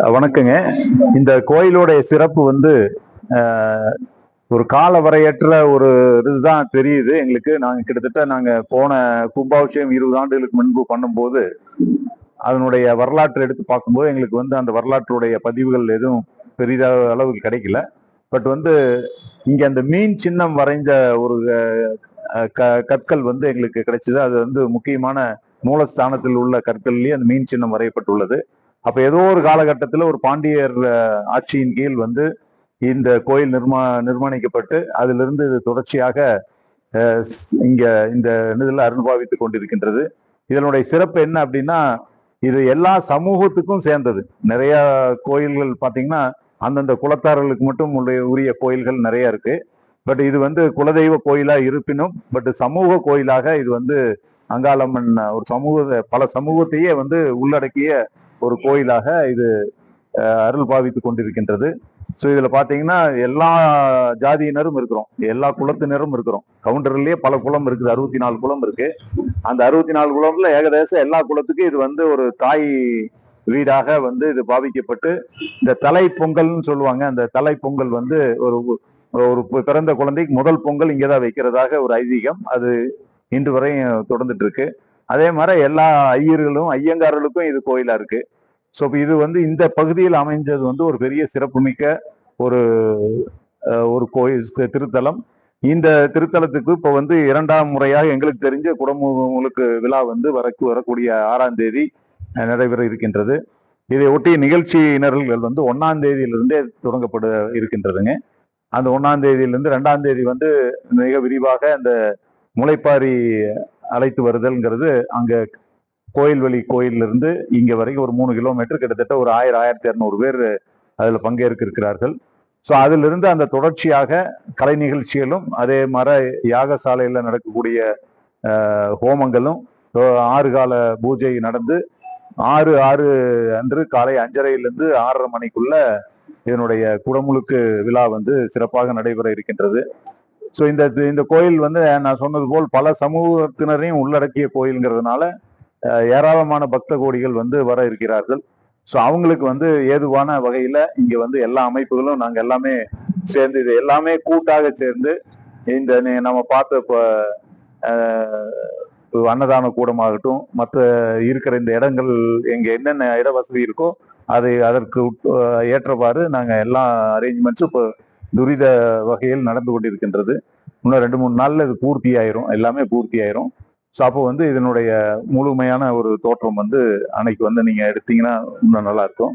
வணக்கங்க. இந்த கோயிலுடைய சிறப்பு வந்து ஒரு கால வரையற்ற ஒரு இதுதான் தெரியுது. எங்களுக்கு நாங்கள் கிட்டத்தட்ட நாங்கள் போன கும்பாபிஷேகம் இருபது ஆண்டுகளுக்கு முன்பு பண்ணும்போது அதனுடைய வரலாற்றை எடுத்து பார்க்கும்போது எங்களுக்கு வந்து அந்த வரலாற்றுடைய பதிவுகள் எதுவும் பெரிதாக அளவுக்கு கிடைக்கல. பட் வந்து இங்கே அந்த மீன் சின்னம் வரைஞ்ச ஒரு க- கற்கள் வந்து எங்களுக்கு கிடைச்சது. அது வந்து முக்கியமான மூலஸ்தானத்தில் உள்ள கற்கள்லேயே அந்த மீன் சின்னம் வரையப்பட்டுள்ளது. அப்ப ஏதோ ஒரு காலகட்டத்தில் ஒரு பாண்டியர் ஆட்சியின் கீழ் வந்து இந்த கோயில் நிர்மா நிர்மாணிக்கப்பட்டு அதிலிருந்து இது தொடர்ச்சியாக இங்க இந்த இதில் அருள்பாவித்துக் கொண்டிருக்கின்றது. இதனுடைய சிறப்பு என்ன அப்படின்னா இது எல்லா சமூகத்துக்கும் சேர்ந்தது. நிறைய கோயில்கள் பார்த்தீங்கன்னா அந்தந்த குலத்தார்களுக்கு மட்டும் உள்ள- உரிய கோயில்கள் நிறைய இருக்கு. பட் இது வந்து குலதெய்வ கோயிலாக இருப்பினும் பட் சமூக கோயிலாக இது வந்து அங்காளம்மன் ஒரு சமூக பல சமூகத்தையே வந்து உள்ளடக்கிய ஒரு கோயிலாக இது அருள் பாவித்து கொண்டிருக்கின்றது. ஸோ இதில் பார்த்தீங்கன்னா எல்லா ஜாதியினரும் இருக்கிறோம். எல்லா குலத்தினரும் இருக்கிறோம். கவுண்டர்லேயே பல குலம் இருக்குது. அறுபத்தி நாலு குலம் இருக்கு. அந்த அறுபத்தி நாலு குலம்ல ஏகதேசம் எல்லா குலத்துக்கும் இது வந்து ஒரு தாய் வீடாக வந்து இது பாவிக்கப்பட்டு இந்த தலை பொங்கல்னு சொல்லுவாங்க. அந்த தலை பொங்கல் வந்து ஒரு ஒரு பிறந்த குழந்தைக்கு முதல் பொங்கல் இங்கே தான் வைக்கிறதாக ஒரு ஐதீகம். அது இன்று வரையும் தொடர்ந்துட்டு இருக்கு. அதே மாதிரி எல்லா ஐயர்களும் ஐயங்காரர்களுக்கும் இது கோயிலா இருக்கு. ஸோ இது வந்து இந்த பகுதியில் அமைஞ்சது வந்து ஒரு பெரிய சிறப்புமிக்க ஒரு ஒரு கோயில் திருத்தலம். இந்த திருத்தலத்துக்கு இப்போ வந்து இரண்டாம் முறையாக எங்களுக்கு தெரிஞ்ச குடமுழுக்கு விழா வந்து வரக்கு வரக்கூடிய ஆறாம் தேதி நடைபெற இருக்கின்றது. இதை ஒட்டிய நிகழ்ச்சியினர்கள் வந்து ஒன்றாம் தேதியிலிருந்தே தொடங்கப்பட இருக்கின்றதுங்க. அந்த ஒன்றாம் தேதியிலிருந்து ரெண்டாம் தேதி வந்து மிக விரிவாக அந்த முளைப்பாரி அழைத்து வருதல்ங்கிறது அங்க கோயில்வெளி கோயிலிருந்து இங்க வரைக்கும் ஒரு மூணு கிலோமீட்டர் கிட்டத்தட்ட ஒரு ஆயிரம் ஆயிரத்தி இரநூறு பேர் அதுல பங்கேற்கிருக்கிறார்கள். ஸோ அதிலிருந்து அந்த தொடர்ச்சியாக கலை நிகழ்ச்சிகளும் அதே மாதிரி யாகசாலையில் நடக்கக்கூடிய ஹோமங்களும் ஆறு கால பூஜை நடந்து ஆறு ஆறு அன்று காலை அஞ்சரையிலிருந்து ஆறரை மணிக்குள்ள இதனுடைய குடமுழுக்கு விழா வந்து சிறப்பாக நடைபெற இருக்கின்றது. ஸோ இந்த இந்த கோயில் வந்து நான் சொன்னது போல் பல சமூகத்தினரையும் உள்ளடக்கிய கோயில்ங்கிறதுனால ஏராளமான பக்த கோடிகள் வந்து வர இருக்கிறார்கள். ஸோ அவங்களுக்கு வந்து ஏதுவான வகையில் இங்கே வந்து எல்லா அமைப்புகளும் நாங்கள் எல்லாமே சேர்ந்து இது எல்லாமே கூட்டாக சேர்ந்து இந்த நம்ம பார்த்த இப்போ அன்னதான கூடமாகட்டும் மற்ற இருக்கிற இந்த இடங்கள் எங்கே என்னென்ன இட வசதி இருக்கோ அதை அதற்கு ஏற்றவாறு நாங்கள் எல்லா அரேஞ்ச்மெண்ட்ஸும் இப்போ துரித வகையில் நடந்து கொண்டிருக்கின்றது. இன்னும் ரெண்டு மூணு நாள்ல இது பூர்த்தி ஆயிரும் எல்லாமே பூர்த்தி ஆயிரும் ஸோ அப்போ வந்து இதனுடைய முழுமையான ஒரு தோற்றம் வந்து அன்னைக்கு வந்து நீங்க எடுத்தீங்கன்னா இன்னும் நல்லா இருக்கும்.